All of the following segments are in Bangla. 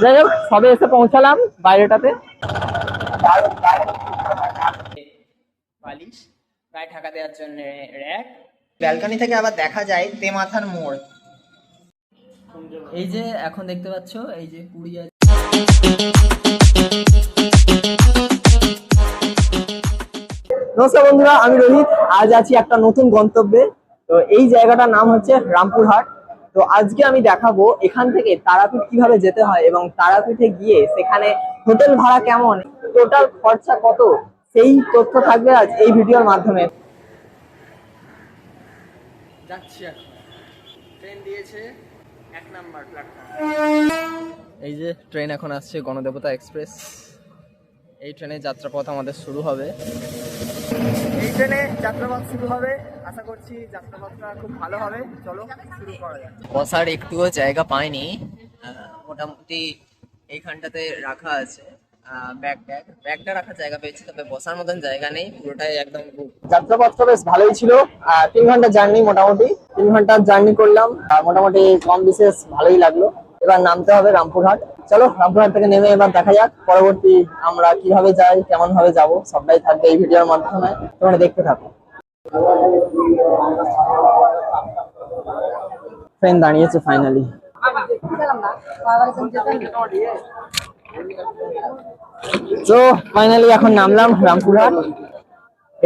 যাই হোক সবে এসে পৌঁছালাম বাইরেটাতে। বালিশ গায়ে ঢাকা দেওয়ার জন্য র্যাক। ব্যালকনি থেকে আবার দেখা যায় তেমাথার মোড়। এই যে এখন দেখতে পাচ্ছ এই যে পুরী নমস্কার বন্ধুরা আমি রোহিত। আজ আছি একটা নতুন গন্তব্যে। তো এই জায়গাটার নাম হচ্ছে রামপুরহাট। তো আজকে আমি দেখাবো এখান থেকে তারাপীঠ কীভাবে যেতে হয় এবং তারাপীঠে গিয়ে সেখানে হোটেল ভাড়া কেমন টোটাল খরচা কত সেই তথ্য থাকবে আজ এই ভিডিওর মাধ্যমে। যাচ্ছি এখন। ট্রেন দিয়েছে এক নাম্বার প্ল্যাটফর্ম এই যে ট্রেন এখন আসছে গণদেবতা এক্সপ্রেস। এই ট্রেনের যাত্রাপথ আমাদের শুরু হবে। ট্রেনে যাত্রাপথ শুরু হবে। আশা করছি যাত্রাপথটা খুব ভালো হবে। চলো শুরু করা যাক। বসার একটুও জায়গা পাইনি। আহ, মোটামুটি এইখানটাতে রাখা আছে। ব্যাগ ব্যাগ ব্যাগটা রাখার জায়গা পেয়েছি তবে বসার মতন জায়গা নেই। পুরোটাই একদম যাত্রাপথটা বেশ ভালোই ছিল। তিন ঘণ্টা জার্নি মোটামুটি। তিন ঘণ্টার জার্নি করলাম। আর মোটামুটি কম বিশেষ ভালোই লাগল। এবার নামতে হবে রামপুরহাট। চলো, রামপুরহাট থেকে নেমে এবার দেখা যাক, পরবর্তী আমরা কীভাবে যাই কেমন ভাবে যাব, সবটাই থাকবে এই ভিডিওর মাধ্যমে, তোমরা দেখতে থাকো। ট্রেন দাঁড়িয়েছে ফাইনালি তো ফাইনালি এখন নামলাম রামপুরহাট।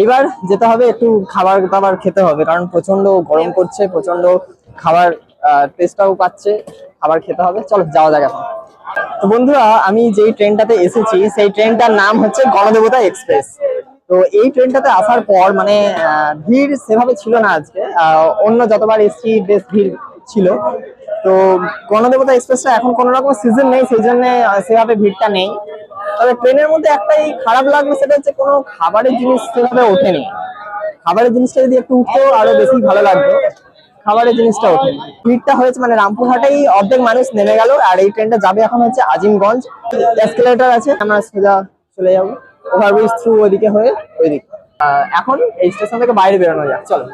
এবার যেতে হবে, একটু খাবার দাবার খেতে হবে, কারণ প্রচণ্ড গরম করছে প্রচণ্ড খাবার টেস্টটাও পাচ্ছে, খাবার খেতে হবে। চলো, যাওয়া যাক এখন। তো বন্ধুরা, আমি যেই ট্রেনটাতে এসেছি, সেই ট্রেনটার নাম হচ্ছে গণদেবতা এক্সপ্রেস। তো এই ট্রেনটাতে আসার পর মানে ভিড় সেভাবে ছিল না আজকে। অন্য যতবার এসছি, বেশ ভিড় ছিল। তো গণদেবতা এক্সপ্রেসটা এখন কোনো রকম সিজন নেই সেই জন্য সেভাবে ভিড়টা নেই। তবে ট্রেনের মধ্যে একটাই খারাপ লাগল সেটা হচ্ছে কোনো খাবারের জিনিস সেভাবে ওঠেনি। খাবারের জিনিসটা যদি একটু উঠতো আরও বেশি ভালো লাগতো। খাবারের জিনিসটা ওঠে ভিড়টা হয়েছে মানে রামপুরহাটেই অর্ধেক মানুষ নেমে গেল, আর এই ট্রেনটা যাবে এখন হচ্ছে আজিমগঞ্জ। এসকেলেটার আছে, আমরা সোজা চলে যাব। ওভারব্রিজ থ্রু ওইদিকে হয়ে ওইদিকে। এখন এই স্টেশন থেকে বাইরে বেরোনো যাক, চলো।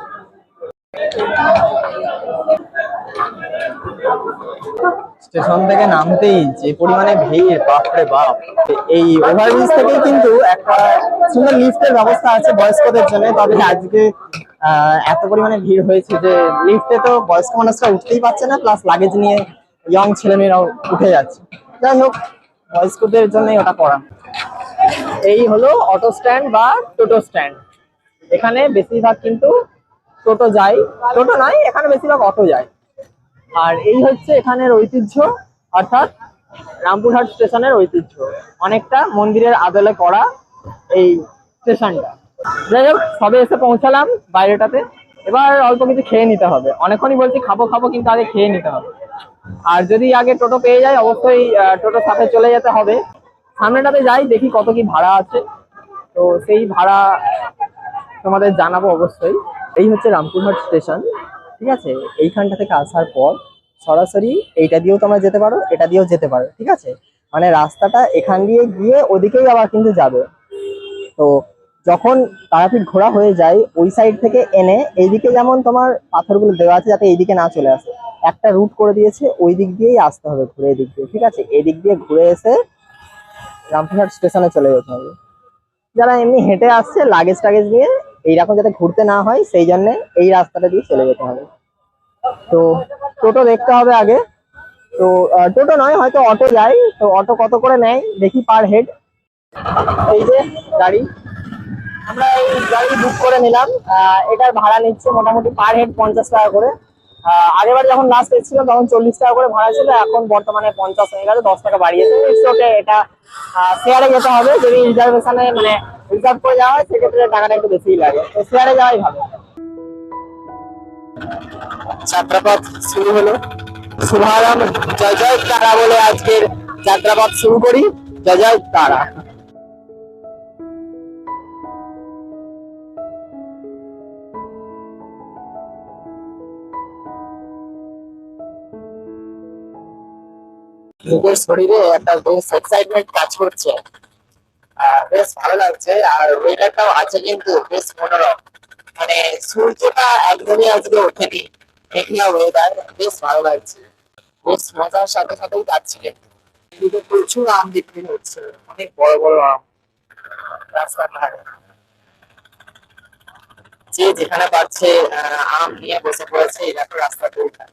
স্টেশন থেকে নামতেই যে পরিমাণে ভিড়, বাপরে বাপ। এই ওভারব্রিজ থেকেই কিন্তু একটা সুন্দর লিফটের ব্যবস্থা আছে বয়স্কদের জন্য। তবে আজকে এত পরিমাণে ভিড় হয়েছে যে লিফটে তো বয়স্ক মানুষরা উঠতেই পারছে না প্লাস লাগেজ নিয়ে ইয়ং ছেলেমেয়েরাও উঠে যাচ্ছে। যাই হোক, বয়স্কদের জন্যই ওটা করা এই হলো অটো স্ট্যান্ড বা টোটো স্ট্যান্ড এখানে বেশিরভাগ কিন্তু টোটো যায়। টোটো নয়, এখানে বেশিরভাগ অটো যায়। আর এই হচ্ছে এখানের ঐতিহ্য, অর্থাৎ রামপুরহাট স্টেশনের ঐতিহ্য। অনেকটা মন্দিরের আদলে করা এই স্টেশনটা। যাই হোক, সবে এসে পৌঁছালাম বাইরেটাতে। এবার অল্প কিছু খেয়ে নিতে হবে। অনেকক্ষণই বলছি, খাব খাব, কিন্তু আগে খেয়ে নিতে হবে। আর যদি আগে টোটো পেয়ে যায়, অবশ্যই টোটোর সাথে চলে যেতে হবে। সামনেটাতে যাই, দেখি কত কি ভাড়া আছে। তো সেই ভাড়া তোমাদের জানাব অবশ্যই। এই হচ্ছে রামপুরহাট স্টেশন। ঠিক আছে? এইখানটা থেকে আসার পর সরাসরি এইটা দিয়েও তোমরা যেতে পারো, এটা দিয়েও যেতে পারো, ঠিক আছে? মানে রাস্তাটা এখান দিয়ে গিয়ে ওদিকেই আবার কিন্তু যাবে। তো যখন তারাপীঠ ঘোরা হয়ে যায়, ওই সাইড থেকে এনে এইদিকে যেমন তোমার পাথরগুলো দেওয়া আছে যাতে এইদিকে না চলে আসে, একটা রুট করে দিয়েছে, ওই দিক দিয়েই আসতে হবে ঘুরে এদিক দিয়ে, ঠিক আছে? এদিক দিয়ে ঘুরে এসে রামপুরহাট স্টেশনে চলে যেতে হবে। যারা এমনি হেঁটে আসছে লাগেজ টাগেজ নিয়ে এইরকম যাতে ঘুরতে না হয়, সেই জন্য এই রাস্তাটা দিয়ে চলে যেতে হবে। তো টোটো দেখতে হবে আগে। তো টোটো নয়, হয়তো অটো যায়। তো অটো কত করে নেয়, দেখি পার হেড এই যে গাড়ি। আমরা এই গাড়ি বুক করে নিলাম। এটার ভাড়া নিচ্ছে মোটামুটি পার হেড পঞ্চাশ টাকা করে। আহ, আগেরবার যখন লাস্ট এসেছিলাম তখন চল্লিশ টাকা করে ভাড়া ছিল এখন বর্তমানে পঞ্চাশ হয়ে গেছে দশ টাকা বাড়িয়েছে। এটা শেয়ারে যেতে হবে যদি রিজার্ভেশনে মানে রিজার্ভ করে যাওয়া হয় সেক্ষেত্রে টাকাটা একটু বেশিই লাগে। তো শেয়ারে যাওয়াই ভালো। যাত্রাপথ শুরু হলো। শুভারম্ভ। জয় জয় তারা বলে আজকের যাত্রাপথ শুরু করি। জয় জয় তারা। নিজের শরীরে একটা বেশ এক্সাইটমেন্ট কাজ করছে। আহ, বেশ ভালো লাগছে আর ওয়েদারটাও আছে কিন্তু বেশ মনোরম। মানে সূর্যটা একদমই আজকে ওঠেনি মেঘলা ওয়েদার বেশ ভালো লাগছে। বেশ মজার সাথে সাথেই যাচ্ছি এদিকে প্রচুর আম বিক্রি হচ্ছে অনেক বড় বড় আম রাস্তার ধারে। যে যেখানে পাচ্ছে আম নিয়ে বসে পড়েছে এটা দেখো রাস্তা উঠায়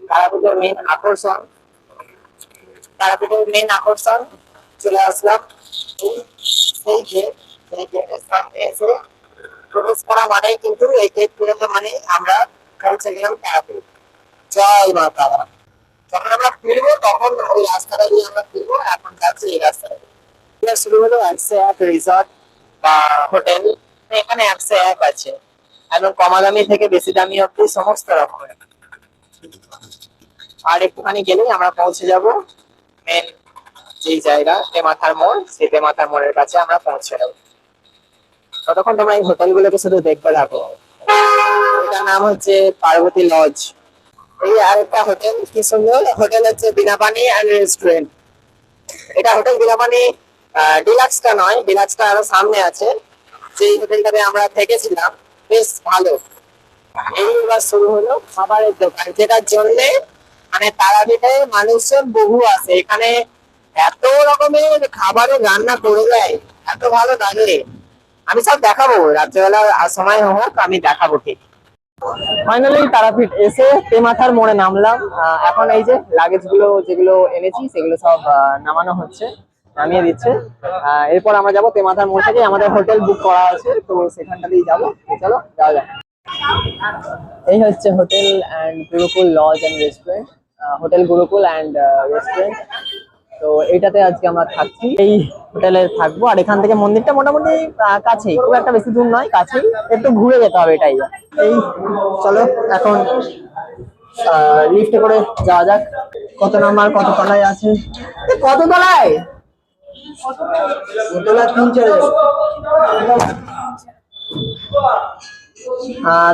তারাপীঠের মেন আকর্ষণ। তারাপীঠের মেন আকর্ষণ চলে আসলাম। সেই গেট প্রবেশ করা মানেই কিন্তু মানে আমরা পৌঁছে গেলাম তারাপীঠ। জয় মা যখন আমরা ফিরবো, তখন ওই রাস্তাটা দিয়ে আমরা ফিরবো। এখন যাচ্ছি এই রাস্তাটা। শুরু হলো একশো এক রিসর্ট বা হোটেল এখানে একশো এক আছে। এবং কমা দামি থেকে বেশি দামি অব্দি সমস্ত রকমের। আর একটুখানি গেলেই আমরা পৌঁছে যাব মেন যেই জায়গা, তেমাথার মোড়। সেই তেমাথার মোড়ের কাছে আমরা পৌঁছে যাব। ততক্ষণ তোমরা এই হোটেলগুলোকে শুধু দেখবে থাকো। এটার নাম হচ্ছে পার্বতী লজ। এই আরেকটা হোটেল, কি সুন্দর? হোটেল হচ্ছে বিনাপানি অ্যান্ড রেস্টুরেন্ট এটা হোটেল বিনাপানি ডিলাক্সটা নয় ডিলাক্সটা আরও সামনে আছে। যেই হোটেলটাতে আমরা থেকেছিলাম বেশ ভালো। এই এবার শুরু হলো খাবারের দোকান, যেটার জন্যে মানে তারাপীঠে মানুষজন বহু আসে এখানে এত রকমের খাবারের রান্না করে দেয়, এত ভালো লাগে। আমি সব দেখাবো, রাত্রেবেলা সময় হোক, আমি দেখাবো ঠিক ফাইনালি তারাপীঠ এসে তেমাথার মোড়ে নামলাম। এখন এই যে লাগেজগুলো যেগুলো এনেছি, সেগুলো সব নামানো হচ্ছে। নামিয়ে দিচ্ছে। এরপর আমরা যাব তেমাথার মোড় থেকে। আমাদের হোটেল বুক করা আছে, তো সেখানটাতেই যাব। চলো, যাওয়া যাক। এই হচ্ছে hotel and Gurukul lodge and restaurant. Hotel Gurukul and restaurant. তো এইটাতে আজকে আমরা থাকছি। এই হোটেলে থাকব। আর এখান থেকে মন্দিরটা মোটামুটি কাছেই। খুব একটা বেশি দূর নয়, কাছেই। একটু ঘুরে যেতে হবে এটাই। এই, চলো, এখন লিফটে করে যাওয়া যাক। কত নাম্বার কত তলায় আছে? কত তলায়? দোতলা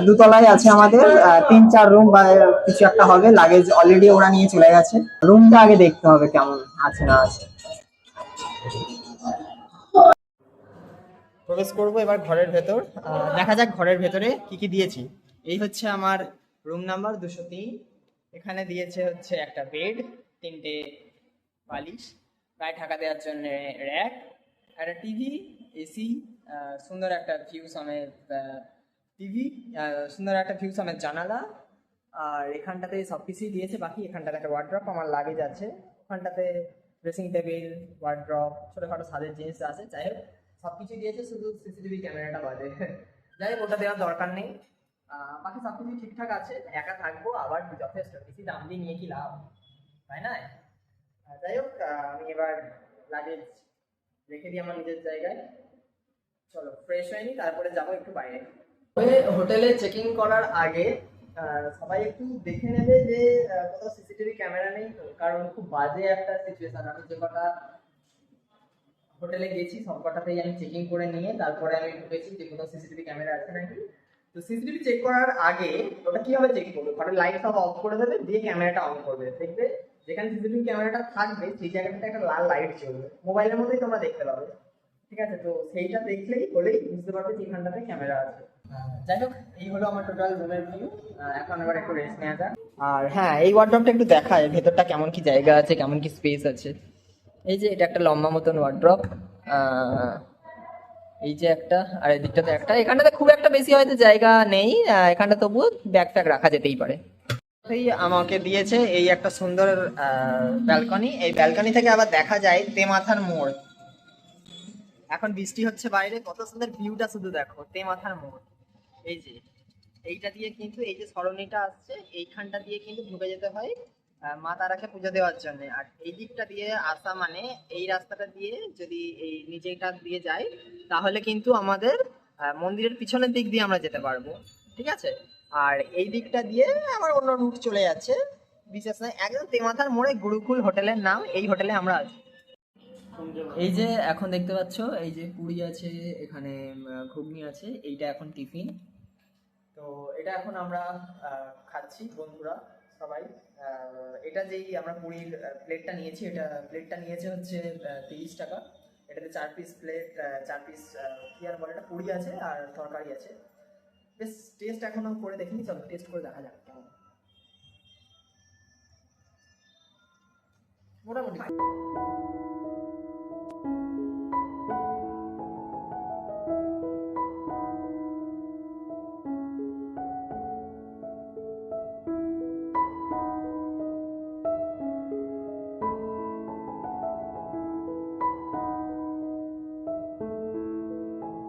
দুতলায় আছে আমাদের তিন চার রুম বা কিছু একটা হবে লাগেজ অলরেডি ওরা নিয়ে চলে গেছে। রুমটা আগে দেখতে হবে কেমন আছে না আছে। প্রবেশ করব এবার ঘরের ভেতর। দেখা যাক ঘরের ভেতরে কি কি দিয়েছি। এই হচ্ছে আমার রুম নাম্বার দুশো তিন। এখানে দিয়েছে হচ্ছে একটা বেড তিনটে বালিশ। গায়ে ঢাকা দেওয়ার জন্য র্যাক একটা টিভি এসি সুন্দর একটা ভিউ সমেত টিভি সুন্দর একটা ভিউ সমেত জানালা। আর এখানটাতে সব কিছুই দিয়েছে, বাকি এখানটাতে একটা ওয়ার্ড্রপ আমার লাগেজ আছে। ওখানটাতে ড্রেসিং টেবিল ওয়ার্ড্রপ ছোটোখাটো সাদের জিনিস আছে। যাই হোক, সব কিছু দিয়েছে, শুধু সিসিটিভি ক্যামেরাটা বাদে। যাই হোক, ওটা দেওয়ার দরকার নেই। বাকি সব কিছু ঠিকঠাক আছে। একা থাকব, আবার যথেষ্ট। বেশি দাম দিয়ে নিয়ে কি লাভ? তাই না? যাই হোক আমি এবার লাগেজ রেখে দিই আমার নিজের জায়গায়। চলো ফ্রেশ হয়নি তারপরে যাব একটু বাইরে। হোটেলে চেকিং করার আগে সবাই একটু দেখে নেবে যে কোথাও সিসিটিভি ক্যামেরা নেই কারণ খুব বাজে একটা সিচুয়েশন আমি যে কটা হোটেলে গেছি, সব কটাতেই আমি চেকিং করে নিয়ে, তারপরে আমি ঢুকেছি যে কোথাও সিসিটিভি ক্যামেরা আছে নাকি। তো সিসিটিভি চেক করার আগে, ওটা কীভাবে চেক করবে? ঘরের লাইট সব অফ করে দেবে, দিয়ে ক্যামেরাটা অন করবে, দেখবে যেখানে সিসিটিভি ক্যামেরাটা থাকবে সেই জায়গাটাতে একটা লাল লাইট জ্বলবে মোবাইলের মধ্যেই তোমরা দেখতে পাবে। ঠিক আছে? তো সেইটা দেখলেই হলেই বুঝতে পারবে যে এখানটাতে ক্যামেরা আছে। আহ, যাই হোক এই হলো আমার টোটাল রুমের ভিউ এখন এবার একটু রেস্ট নেওয়া যাক। আর হ্যাঁ এই ওয়ার্ড্রপটা একটু দেখায় ভেতরটা কেমন কি জায়গা আছে কেমন কি স্পেস আছে। এই যে এটা একটা লম্বা মতন ওয়ার্ড্রপ এই যে একটা আর এই দিকটাতে একটা। এখানটাতে খুব একটা বেশি হয়তো জায়গা নেই এখানটা তবুও ব্যাগ ট্যাগ রাখা যেতেই পারে। আমাকে দিয়েছে এই একটা সুন্দর ব্যালকনি এই ব্যালকনি থেকে আবার দেখা যায় তেমাথার মোড়। এখন বৃষ্টি হচ্ছে বাইরে, কত সুন্দর ভিউটা শুধু দেখো, তেমাথার মোড়। এই যে, এইটা দিয়ে কিন্তু এই যে সরণিটা আসছে, এইখানটা দিয়ে কিন্তু ঢুকে যেতে হয় মা তারাকে পুজো দেওয়ার জন্য। আর এই দিকটা দিয়ে আসা মানে এই রাস্তাটা দিয়ে যদি এই নিচেটা দিয়ে যাই তাহলে কিন্তু আমাদের মন্দিরের পিছনের দিক দিয়ে আমরা যেতে পারব। ঠিক আছে? আর এই দিকটা দিয়ে আবার অন্য রুট চলে যাচ্ছে। বিশেষ একদম তেমাথার মোড়ে গুরুকুল হোটেলের নাম, এই হোটেলে আমরা আছি। এই যে এখন দেখতে পাচ্ছ, এই যে পুরি আছে, এখানে ঘুগনি আছে, এইটা এখন টিফিন। তো এটা এখন আমরা খাচ্ছি, বন্ধুরা, সবাই। এটা যেই আমরা পুরীর প্লেটটা নিয়েছি, এটা প্লেটটা নিয়েছে হচ্ছে তিরিশ টাকা। এটাতে চার পিস প্লেট চার পিস কি আর বলে, এটা পুরি আছে আর তরকারি আছে। বেশ টেস্ট এখন করে দেখিনি চলো টেস্ট করে দেখা যাক কেমন। মোটামুটি।